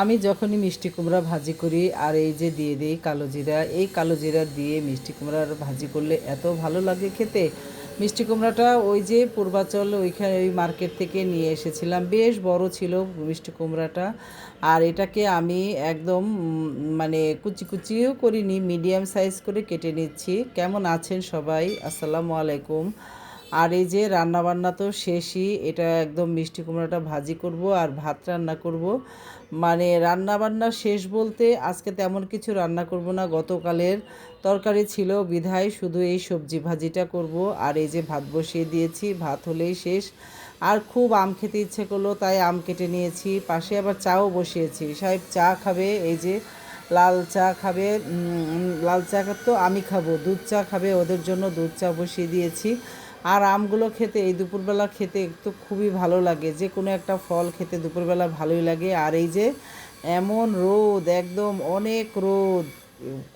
আমি যখনই মিষ্টি কুমড়া ভাজি করি, আর এই যে দিয়ে দিই কালো জিরা, এই কালো জিরা দিয়ে মিষ্টি কুমড়ার ভাজি করলে এত ভালো লাগে খেতে। মিষ্টি কুমড়াটা ওই যে পূর্বাচল ওইখানে ওই মার্কেট থেকে নিয়ে এসেছিলাম, বেশ বড় ছিল মিষ্টি কুমড়াটা। আর এটাকে আমি একদম মানে কুচি কুচিও করিনি, মিডিয়াম সাইজ করে কেটে নিচ্ছি। কেমন আছেন সবাই? আসসালামু আলাইকুম। আর এই যে রান্না বান্না তো শেষই, এটা একদম মিষ্টি কুমড়াটা ভাজি করব আর ভাত রান্না করব। মানে রান্না বান্না শেষ বলতে আজকে তেমন কিছু রান্না করব না, গতকালের তরকারি ছিল বিধায় শুধু এই সবজি ভাজিটা করব আর এই যে ভাত বসিয়ে দিয়েছি, ভাত হলেই শেষ। আর খুব আম খেতে ইচ্ছে করল, তাই আম কেটে নিয়েছি, পাশে আবার চাও বসিয়েছি। সাহেব চা খাবে, এই যে লাল চা খাবে লাল চা তো আমি খাব, দুধ চা খাবে, ওদের জন্য দুধ চা বসিয়ে দিয়েছি। আর আমগুলো খেতে, এই দুপুরবেলা খেতে তো খুবই ভালো লাগে। যে কোনো একটা ফল খেতে দুপুরবেলা ভালোই লাগে। আর এই যে এমন রোদ, একদম অনেক রোদ,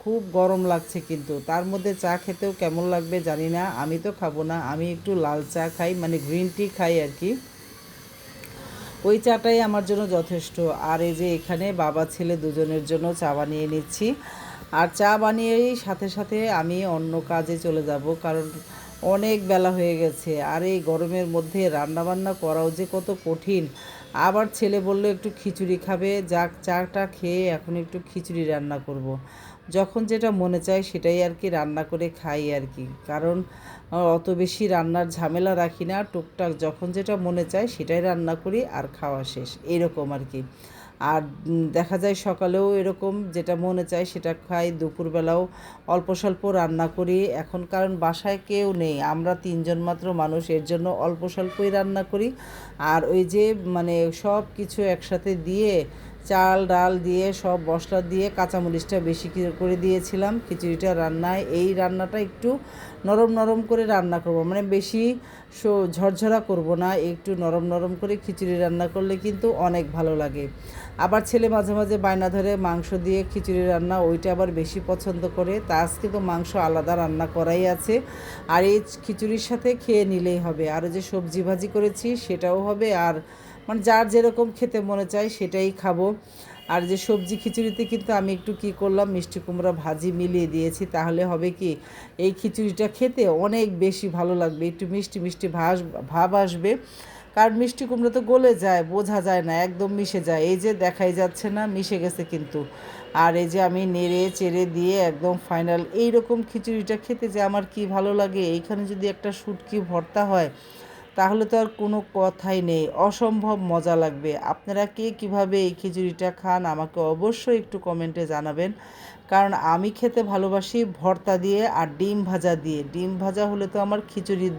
খুব গরম লাগছে কিন্তু। তার মধ্যে চা খেতেও কেমন লাগবে জানি না, আমি তো খাব না, আমি একটু লাল চা খাই মানে গ্রিন টি খাই আর কি। ওই চাটাই আমার জন্য যথেষ্ট। আর এই যে এখানে বাবা, ছেলে দুজনের জন্য চা বানিয়ে নিচ্ছি। আর চা বানিয়েই সাথে সাথে আমি অন্য কাজে চলে যাব। কারণ অনেক বেলা হয়ে গেছে। আর এই গরমের মধ্যে রান্না বান্না করাও যে কত কঠিন। আবার ছেলে বলল, একটু খিচুড়ি খাবে, যাক চাটা খেয়ে এখন একটু খিচুড়ি রান্না করব। যখন যেটা মনে চায় সেটাই আর কি রান্না করে খাই আর কি। কারণ অত বেশি রান্নার ঝামেলা রাখি না। টুকটাক যখন যেটা মনে চায় সেটাই রান্না করি আর খাওয়া শেষ। এরকম আর কি। আর দেখা যায় সকালেও এরকম যেটা মনে চায় সেটা খাই, দুপুরবেলাও অল্প স্বল্প রান্না করি। এখন কারণ বাসায় কেউ নেই, আমরা তিনজন মাত্র মানুষ, এর জন্য অল্প স্বল্পই রান্না করি। আর ওই যে মানে সব কিছু একসাথে দিয়ে চাল, ডাল দিয়ে, সব মশলা দিয়ে কাঁচামরিচটা বেশি করে দিয়েছিলাম, খিচুড়িটা রান্নায়। এই রান্নাটা একটু নরম নরম করে রান্না করব। মানে বেশি ঝরঝরা করব না, একটু নরম নরম করে খিচুড়ি রান্না করলে কিন্তু অনেক ভালো লাগে। আবার ছেলে মাঝে মাঝে বায়না ধরে মাংস দিয়ে খিচুড়ি রান্না, ওইটা আবার বেশি পছন্দ করে। তা আজকে তো মাংস আলাদা রান্না করাই আছে। আর এই খিচুড়ির সাথে খেয়ে নিলেই হবে। আর যে সবজি ভাজি করেছি, সেটাও হবে। আর মানে যার যেরকম খেতে মনে চায় সেটাই খাব। আর যে সবজি খিচুড়িতে কিন্তু আমি একটু কি করলাম, মিষ্টি কুমড়া ভাজি মিলিয়ে দিয়েছি। তাহলে হবে কি, এই খিচুড়িটা খেতে অনেক বেশি ভালো লাগবে। একটু মিষ্টি মিষ্টি ভাস, ভাব আসবে। কারণ মিষ্টি কুমড়ো তো গলে যায়, বোঝা যায় না, একদম মিশে যায়। এই যে দেখাই যাচ্ছে না, মিশে গেছে কিন্তু। আর এই যে আমি নেড়ে চেড়ে দিয়ে একদম ফাইনাল এই রকম খিচুড়িটা খেতে যে আমার কি ভালো লাগে। এইখানে যদি একটা শুটকি ভর্তা হয় তাহলে তো আর কোনো কথাই নেই। অসম্ভব মজা লাগবে। আপনারা কে কীভাবে এই খিচুড়িটা খান আমাকে অবশ্যই একটু কমেন্টে জানাবেন। কারণ আমি খেতে ভালোবাসি ভর্তা দিয়ে আর ডিম ভাজা দিয়ে। ডিম ভাজা হলে তো আমার খিচুড়ির